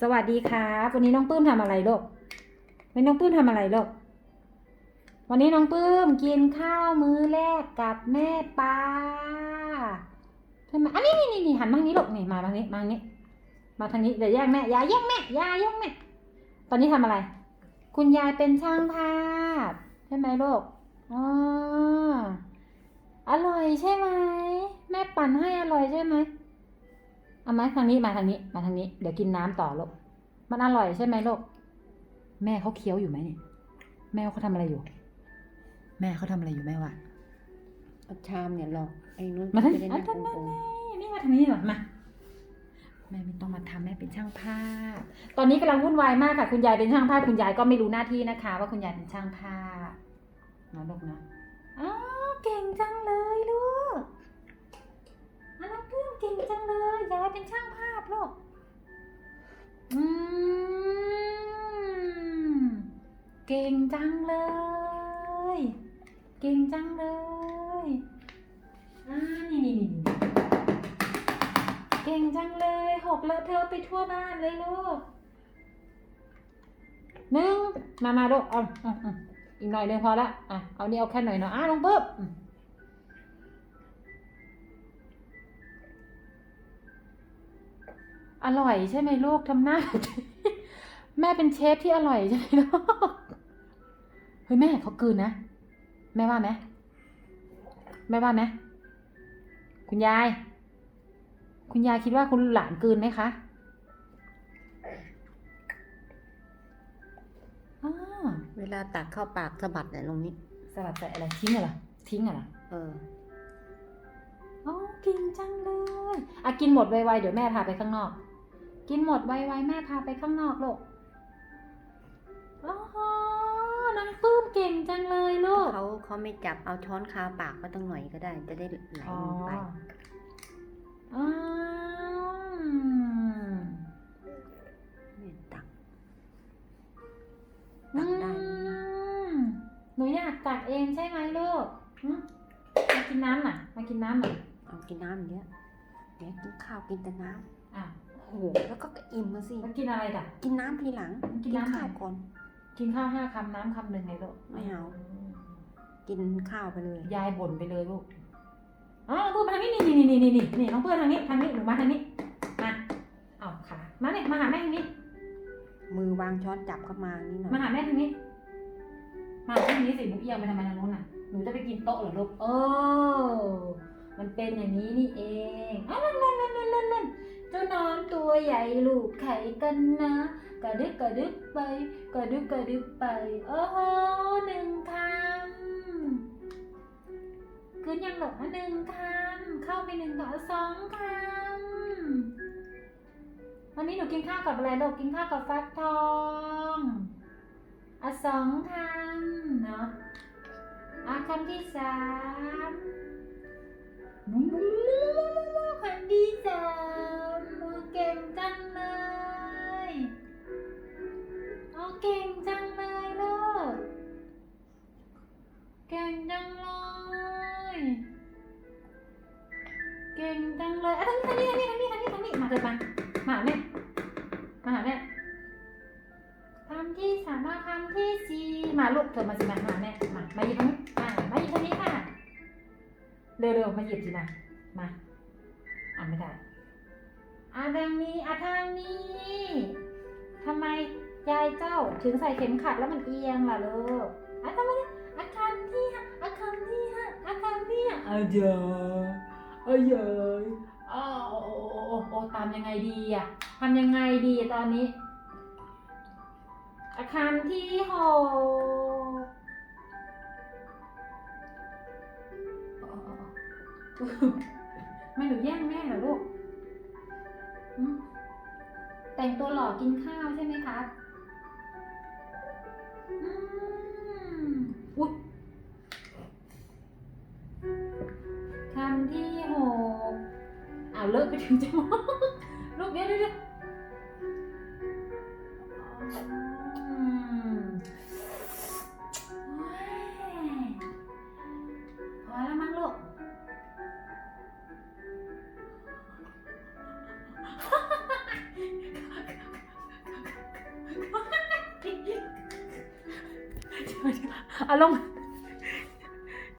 สวัสดีครับวันนี้น้องปื้มทำอะไรลูกวันนี้น้องปื้มทำอะไรลูกวันนี้น้องปื้มกินข้าวมื้อแรกกับแม่ปลาใช่ไหมอันนี้นี่นี่นหันมาทางนี้ลูกนี่มาทางนี้มาทางนี้ มาทางนี้เดี๋ยวแย่งแม่ย่าแย่งแม่ย่าแย่งแม่ตอนนี้ทำอะไร คุณยายเป็นช่างภาพใช่ไหมลูกอ๋ออร่อยใช่ไหมแม่ปั่นให้อร่อยใช่ไหม เอาไหมทางนี้มาทางนี้มาทางนี้ เดี๋ยวกินน้ำต่อลูกมันอร่อยใช่ไหมลูกแม่เขาเคี้ยวอยู่ไหมเนี่ยแม่เขาทำอะไรอยู่ แม่เขาทำอะไรอยู่แม่วะเอาชามเนี่ยหรอกไอ้นู้นมาทางจะนี้ได้อะนั่งทางตรงนี่มาทางนี้เหรอมาแม่ไม่ต้องมาทำแม่เป็นช่างภาพ ตอนนี้กำลังวุ่นวายมากค่ะคุณยายเป็นช่างภาพคุณยายก็ไม่รู้หน้าที่นะคะ ว่าคุณยายเป็นช่างภาพนะลูกนะอ้าวเก่งจังเลยลูกอันนั้นเพื่อนเก่งจังเลยยาย เป็นช่างภาพลูกอืมเก่งจังเลย เก่งจังเลยอ่านี่นี่นี่เก่งจังเลยหกเลอะเทอะไปทั่วบ้านเลยลูกหนึ่งมามาลูกเอาอ,อ,อีกหน่อยหนึงพอละอะเอานี่เอาแค่หน่อยเนาะอะลงปุ๊บ อืมอร่อยใช่ไหมลูกทำหน้า แม่เป็นเชฟที่อร่อยใช่ไหมลูกเฮ้ยแม่เขากลืนนะ แม่ว่าไหมแม่ว่าไหมคุณยาย คุณยายคิดว่าคุณหลานกลืนไหมคะอ้าๆเวลาตักเข้าปากสะบัดเนี่ยตรงนี้สลัดใส่อะไรทิ้งเหรอทิ้งเหรอเอออ๋อกินจังเลยอะกินหมดไวๆเดี๋ยวแม่พาไปข้างนอก กินหมดไวๆแม่พาไปข้างนอกลูกอ๋อน้องปื้มเก่งจังเลยลูก เขาเขาไม่จับเอาช้อนคาปากก็ต้องหน่อยก็ได้ จะได้ไหลอ๋อลงไปอืมเนี่ยตักตักได้อืมหนูอยากตักเองใช่ไหมลูกหึมากินน้ำหน่อยมากินน้ำหน่อยเอากินน้ำเยอะเดี๋ยวกินข้าวกินแต่น้อะำ โอ้โหแล้วก็อิ่มมาสิมากินอะไรกันกินน้ำทีหลังกินน้ำ ข้าวก่อน กินข้าวห้าคำน้ำคำหนึ่งไงลูกไม่เอา กินข้าวไปเลย ยายบ่นไปเลยลูกอ๋อพูดมาทางนี้นี่นี่นี่นี่นี่นี่น้องเพื่อนทางนี้ทางนี้หนูมาทางนี้ มาเอาขามาเนี่ยมาหาแม่ทางนี้ มือวางช้อนจับเข้ามานี่หน่อยมาหาแม่ทางนี้ มาทางนี้สิหนูเอียงไปทำไมทางนู้นน่ะ หนูจะไปกินโต๊ะเหรอลูกเออมันเป็นอย่างนี้นี่เองอ้าวนั่นนั่นนั่นนั่นนั่นนั่น เจ้าน้องตัวใหญ่ลูกไข่กันนะ กระดึกกระดึกไป กระดึกกระดึกไป โอ้โหหนึ่งคำคืนยังหลงหนึ่งคำเข้าไปหนึ่งกับสองคำวันนี้หนูกินข้าวกับอะไรลูกกินข้าวกับฟักทองอะสองคำเนาะอะคำที่สามบุ้มบุ้มบุ้มบุ้มบุ้มคำที่สามโอ้ เก่งจังเลยโอเก่งจังเลยลูก เก่งจังเลย เก่งจังเลยอะทางนี้ทางนี้ทางนี้ทางนี้ทางนี้ทางนี้มาเถิดมามาแม่มาหาแม่คำที่สามมาคำที่สี่มาลูกเธอมาสิมาหาแม่มามาหยิบตรงนี้อ่ามาหยิบตรงนี้ค่ะ เร็วๆมาหยิบสิมา มาอ่านไม่ได้ อ่าทางนี้อ่าทางนี้ทำไมยายเจ้าถึงใส่เข็มขัดแล้วมันเอียงล่ะลูกอะทำไมเนี่ยอาคำที่ห้าอาคำที่ห้าอาคำที่ห้าอาเยอะอาเยอะอ้าวโอ้โอ้โอ้โอ้โอ้ตามยังไงดีอะทำยังไงดีตอนนี้ อาคารที่หกไม่หนูแย่งแม่เหรอลูกอืม แต่งตัวหล่อกินข้าวใช่ไหมคะอืมอุ๊ยคำที่หกอ้าวเลิกไปถึงจมูกลูกเดี๋ยวเดี๋ยว เอาลง